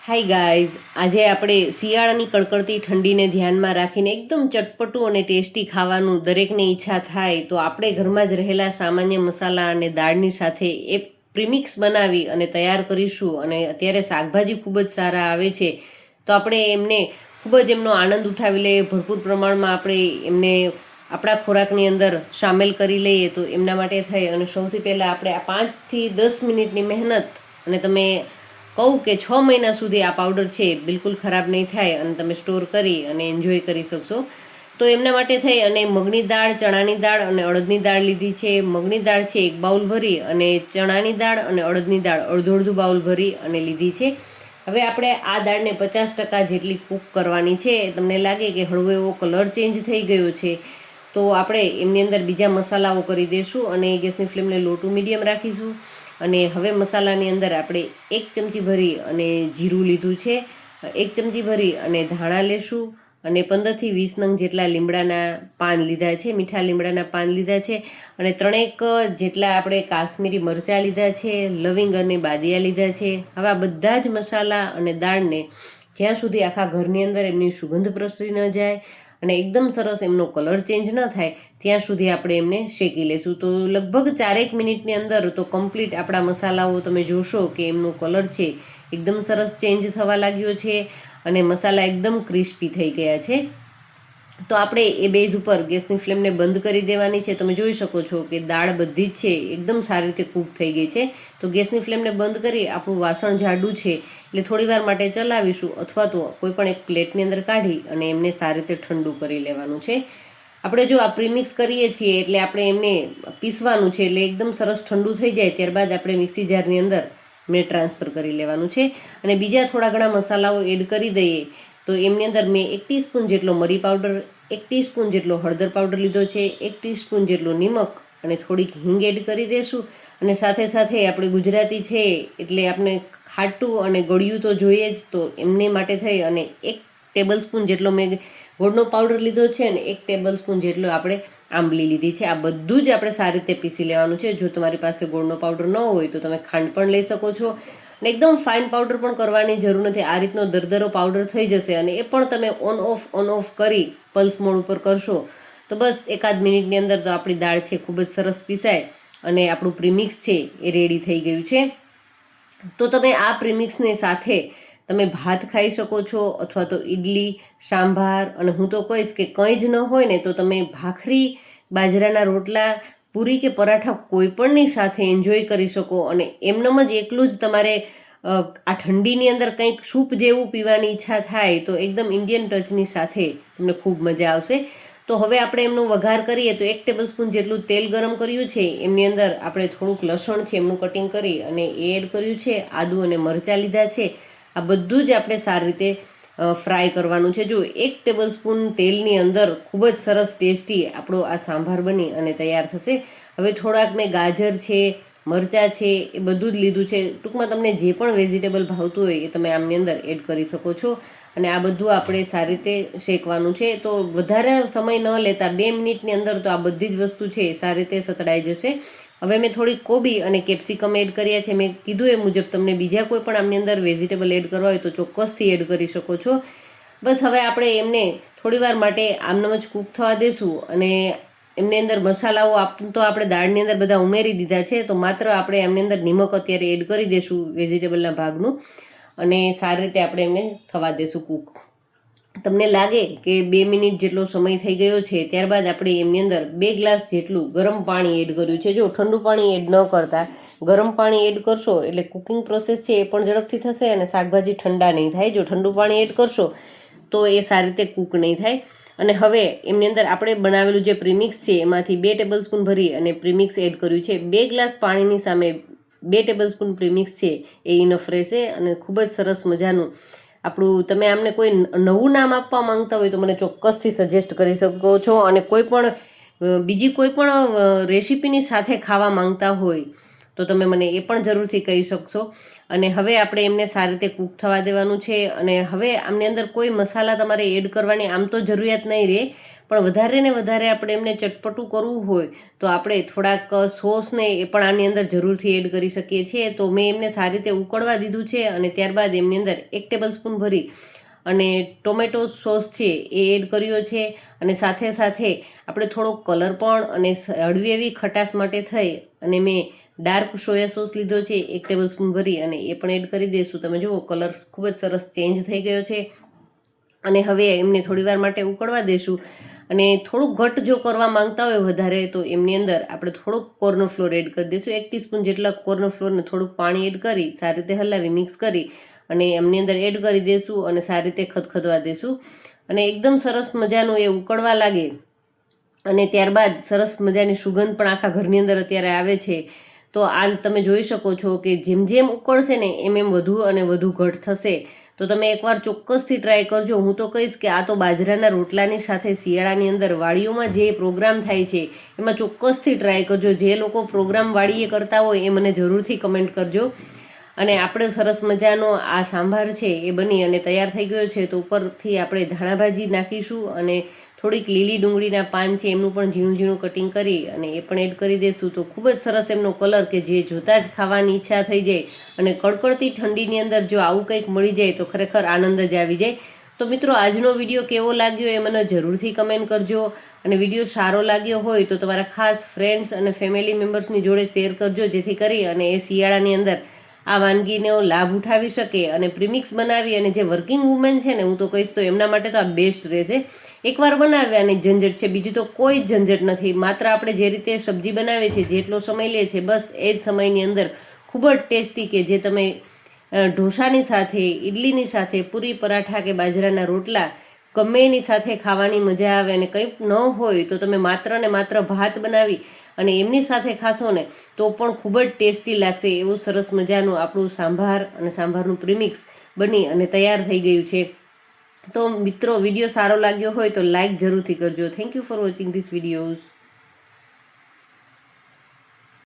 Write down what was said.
Hi guys આજે આપણે શિયાળાની કડકડતી ઠંડીને ધ્યાનમાં રાખીને એકદમ ચટપટું અને ટેસ્ટી ખાવાનું દરેકને ઈચ્છા થાય તો આપણે ઘરમાં જ રહેલા સામાન્ય મસાલા અને દાળની સાથે એ પ્રિમિક્સ બનાવી અને તૈયાર કરીશું અને અત્યારે શાકભાજી ખૂબ જ સારા આવે છે. તો આપણે એમને ખૂબ જ એમનો આનંદ ઉઠાવી લઈએ. ભરપૂર પ્રમાણમાં આપણે એમને આપણા ખોરાકની અંદર સામેલ કરી લઈએ તો એમના માટે થઈ અને સૌથી પહેલાં આપણે આ પાંચથી દસ મિનિટની મહેનત અને તમે કહું કે છ મહિના સુધી આ પાવડર છે, બિલકુલ ખરાબ નહીં થાય અને તમે સ્ટોર કરી અને એન્જોય કરી શકશો. તો એમના માટે થઈ અને મગની દાળ, ચણાની દાળ અને અડદની દાળ લીધી છે. મગની દાળ છે એક બાઉલ ભરી અને ચણાની દાળ અને અડદની દાળ અડધો અડધું બાઉલ ભરી અને લીધી છે. હવે આપણે આ દાળને પચાસ ટકા જેટલી કૂક કરવાની છે. તમને લાગે કે હળવો એવો કલર ચેન્જ થઈ ગયો છે, તો આપણે એમની અંદર બીજા મસાલાઓ કરી દઈશું અને ગેસની ફ્લેમને લો મીડિયમ રાખીશું. અને હવે મસાલાની અંદર આપણે એક ચમચી ભરી અને જીરું લીધું છે. એક ચમચી ભરી અને ધાણા લેશું અને પંદરથી વીસ નંગ જેટલા લીમડાના પાન લીધા છે, મીઠા લીમડાના પાન લીધા છે અને ત્રણેક જેટલા આપણે કાશ્મીરી મરચાં લીધા છે, લવિંગ અને બાદિયા લીધા છે. આવા બધા જ મસાલા અને દાળને જ્યાં સુધી આખા ઘરની અંદર એમની સુગંધ પ્રસરી ન જાય અને એકદમ સરસ એમનો કલર ચેન્જ ન થાય, ત્યાં સુધી આપણે એમને શેકી લેશું. તો લગભગ ચારેક મિનિટની અંદર તો કમ્પ્લીટ આપણા મસાલાઓ તમે જોશો કે એમનો કલર છે, એકદમ સરસ ચેન્જ થવા લાગ્યો છે અને મસાલા એકદમ ક્રિસ્પી થઈ ગયા છે. તો આપણે એ બેઝ ઉપર ગેસની ફ્લેમને બંધ કરી દેવાની છે. તમે જોઈ શકો છો કે દાળ બધી જ છે, એકદમ સારી રીતે કૂક થઈ ગઈ છે. તો ગેસની ફ્લેમને બંધ કરી આપણું વાસણ જાડું છે, એટલે થોડીવાર માટે ચલાવીશું અથવા તો કોઈ પણ એક પ્લેટની અંદર કાઢી અને એમને સારી રીતે ઠંડુ કરી લેવાનું છે. આપણે જો આ પ્રીમિક્સ કરીએ છીએ, એટલે આપણે એમને પીસવાનું છે, એટલે એકદમ સરસ ઠંડુ થઈ જાય, ત્યારબાદ આપણે મિક્સી જારની અંદર મેં ટ્રાન્સફર કરી લેવાનું છે. અને બીજા થોડા ઘણા મસાલાઓ એડ કરી દઈએ તો એમની અંદર મેં એક ટીસ્પૂન જેટલો મરી પાવડર, એક ટીસ્પૂન જેટલો હળદર પાવડર લીધો છે, એક ટીસ્પૂન જેટલો નિમક અને થોડીક હિંગ એડ કરી દઈશું અને સાથે સાથે આપણે ગુજરાતી છે એટલે આપણે ખાટું અને ગળ્યું તો જોઈએ જ, તો એમને માટે થઈ અને એક ટેબલ સ્પૂન જેટલો મેં ગોળનો પાવડર લીધો છે અને એક ટેબલ સ્પૂન જેટલો આપણે આંબલી લીધી છે. આ બધું જ આપણે સારી રીતે પીસી લેવાનું છે. જો તમારી પાસે ગોળનો પાવડર ન હોય તો તમે ખાંડ પણ લઈ શકો છો. અને એકદમ ફાઇન પાવડર પણ કરવાની જરૂર નથી. આ રીતનો દરદરો પાવડર થઈ જશે અને એ પણ તમે ઓન ઓફ ઓન ઓફ કરી પલ્સ મોડ ઉપર કરશો. તો બસ એકાદ મિનિટની અંદર તો આપણી દાળ છે ખૂબ જ સરસ પીસાય અને આપણું પ્રીમિક્સ છે એ રેડી થઈ ગયું છે. તો તમે આ પ્રીમિક્સની સાથે તમે ભાત ખાઈ શકો છો અથવા તો ઈડલી, સાંભાર અને હું તો કહીશ કે કંઈ જ ન હોય ને તો તમે ભાખરી, બાજરાના રોટલા પૂરી કે પરાઠા કોઈ પણની સાથે એન્જોય કરી શકો અને એમનેમ જ એકલું જ તમારે આ ઠંડીની અંદર કંઈક સૂપ જેવું પીવાની ઈચ્છા થાય તો એકદમ ઇન્ડિયન ટચની સાથે તમને ખૂબ મજા આવશે. તો હવે આપણે એમનો વઘાર કરીએ તો એક ટેબલ સ્પૂન જેટલું તેલ ગરમ કર્યું છે. એમની અંદર આપણે થોડુંક લસણ છે, એમનું કટિંગ કરી અને એડ કર્યું છે, આદુ અને મરચાં લીધા છે. આ બધું જ આપણે સારી રીતે ફ્રાય કરવાનું છે. જો એક ટેબલ સ્પૂન તેલની અંદર ખૂબ જ સરસ ટેસ્ટી આપણો આ સાંભાર બની અને તૈયાર થશે. હવે થોડાક મેં ગાજર છે, મરચાં છે, એ બધું જ લીધું છે. ટૂંકમાં તમને જે પણ વેજીટેબલ ભાવતું હોય એ તમે આમની અંદર એડ કરી શકો છો. અને આ બધું આપણે સારી રીતે શેકવાનું છે. તો વધારે સમય ન લેતા બે મિનિટની અંદર તો આ બધી જ વસ્તુ છે સારી રીતે સતડાઈ જશે. હવે મેં થોડી કોબી અને કેપ્સિકમ એડ કર્યા છે. મેં કીધું એ મુજબ તમને બીજા કોઈ પણ આમની અંદર વેજીટેબલ એડ કરવા હોય તો ચોક્કસથી એડ કરી શકો છો. બસ હવે આપણે એમને થોડીવાર માટે આમનામ જ કૂક થવા દેશું અને એમની અંદર મસાલાઓ આપ તો આપણે દાળની અંદર બધા ઉમેરી દીધા છે. તો માત્ર આપણે એમની અંદર નિમક અત્યારે એડ કરી દઈશું વેજીટેબલના ભાગનું. અને સારી રીતે આપણે એમને થવા દેશું કૂક. તમને લાગે કે બે મિનિટ જેટલો સમય થઈ ગયો છે, ત્યારબાદ આપણે એમની અંદર બે ગ્લાસ જેટલું ગરમ પાણી એડ કર્યું છે. જો ઠંડુ પાણી એડ ન કરતા, ગરમ પાણી એડ કરશો એટલે કુકિંગ પ્રોસેસ છે એ પણ ઝડપથી થશે અને શાકભાજી ઠંડા નહીં થાય. જો ઠંડુ પાણી એડ કરશો, તો એ સારી રીતે કૂક નહીં થાય. અને હવે એમની અંદર આપણે બનાવેલું જે પ્રીમિક્સ છે, એમાંથી બે ટેબલ સ્પૂન ભરી અને પ્રીમિક્સ એડ કર્યું છે. બે ગ્લાસ પાણીની સામે બે ટેબલ સ્પૂન પ્રીમિક્સ છે એ ઇનફ રહેશે અને ખૂબ જ સરસ મજાનું આપણું તમે આમને કોઈ નવું નામ આપવા માંગતા હોય તો મને ચોક્કસથી સજેસ્ટ કરી શકો છો અને કોઈ પણ બીજી કોઈ પણ રેસીપીની સાથે ખાવા માંગતા હોય તો તમે મને એ પણ જરૂરથી કહી શકશો. અને હવે આપણે એમને સારી રીતે કૂક થવા દેવાનું છે અને હવે આમની અંદર કોઈ મસાલા તમારે એડ કરવાની આમ તો જરૂરિયાત નહીં રહે પણ વધારે ને વધારે આપણે એમને ચટપટું કરવું હોય, તો આપણે થોડાક સોસને એ પણ આની અંદર જરૂરથી એડ કરી શકીએ છીએ. તો મેં એમને સારી રીતે ઉકળવા દીધું છે અને ત્યારબાદ એમની અંદર એક ટેબલ સ્પૂન ભરી અને ટોમેટો સોસ છે એ એડ કર્યો છે. અને સાથે સાથે આપણે થોડો કલર પણ અને હળવી એવી ખટાશ માટે થઈ અને મેં ડાર્ક સોયા સોસ લીધો છે, એક ટેબલ સ્પૂન ભરી અને એ પણ એડ કરી દઈશું. તમે જુઓ કલર ખૂબ જ સરસ ચેન્જ થઈ ગયો છે. અને હવે એમને થોડીવાર માટે ઉકળવા દેશું અને થોડુંક ઘટ જો કરવા માંગતા હોય વધારે, તો એમની અંદર આપણે થોડુંક કોર્નો ફ્લોર એડ કરી દઈશું. એક ટીસ્પૂન જેટલા કોર્ન ફ્લોરને થોડુંક પાણી એડ કરી, સારી રીતે હલાવી મિક્સ કરી અને એમની અંદર એડ કરી દઈશું અને સારી રીતે ખદખદવા દઈશું. અને એકદમ સરસ મજાનું એ ઉકળવા લાગે અને ત્યારબાદ સરસ મજાની સુગંધ પણ આખા ઘરની અંદર અત્યારે આવે છે. તો આ તમે જોઈ શકો છો કે જેમ જેમ ઉકળશે ને એમ એમ વધુ અને વધુ ઘટ થશે. તો તમે એકવાર ચોક્કસથી ટ્રાય કરજો. હું તો કહીશ કે આ તો બાજરાના રોટલાની સાથે શિયાળાની અંદર વાડીઓમાં જે પ્રોગ્રામ થાય છે, એમાં ચોક્કસથી ટ્રાય કરજો. જે લોકો પ્રોગ્રામ વાડીએ કરતા હોય એ મને જરૂરથી કમેન્ટ કરજો. અને આપણે સરસ મજાનો આ સાંભાર છે એ બની અને તૈયાર થઈ ગયો છે, તો ઉપરથી આપણે ધાણાભાજી નાખીશું અને થોડીક લીલી ડુંગળીના પાન છે, એમનું પણ ઝીણું ઝીણું કટિંગ કરી અને એ પણ એડ કરી દઈશું તો ખૂબ જ સરસ એમનો કલર કે જે જોતાં જ ખાવાની ઈચ્છા થઈ જાય અને કડકડતી ઠંડીની અંદર જો આવું કંઈક મળી જાય તો ખરેખર આનંદ જ આવી જાય. તો મિત્રો, આજનો વીડિયો કેવો લાગ્યો એ મને જરૂરથી કમેન્ટ કરજો અને વીડિયો સારો લાગ્યો હોય તો તમારા ખાસ ફ્રેન્ડ્સ અને ફેમિલી મેમ્બર્સની જોડે શેર કરજો, જેથી કરી અને એ શિયાળાની અંદર આ વાનગીનો લાભ ઉઠાવી શકે અને પ્રીમિક્સ બનાવી અને જે વર્કિંગ વુમેન છે ને, હું તો કહીશ તો એમના માટે તો આ બેસ્ટ રહેશે. એકવાર બનાવ્યાની ઝંઝટ છે, બીજું તો કોઈ જ ઝંઝટ નથી. માત્ર આપણે જે રીતે સબ્જી બનાવીએ છીએ, જેટલો સમય લે છે, બસ એ જ સમયની અંદર ખૂબ જ ટેસ્ટી કે જે તમે ઢોસાની સાથે ઇડલીની સાથે, પૂરી પરાઠા કે બાજરાના રોટલા ગમે એની સાથે ખાવાની મજા આવે અને કંઈ ન હોય તો તમે માત્ર ને માત્ર ભાત બનાવી અને એમની સાથે ખાશો ને, તો પણ ખૂબ જ ટેસ્ટી લાગશે એવું સરસ મજાનું આપણું સાંભાર અને સાંભારનું પ્રિમિક્સ બની અને તૈયાર થઈ ગયું છે. તો મિત્રો, વીડિયો સારો લાગ્યો હોય તો લાઇક જરૂરથી કરજો. Thank you for watching this videos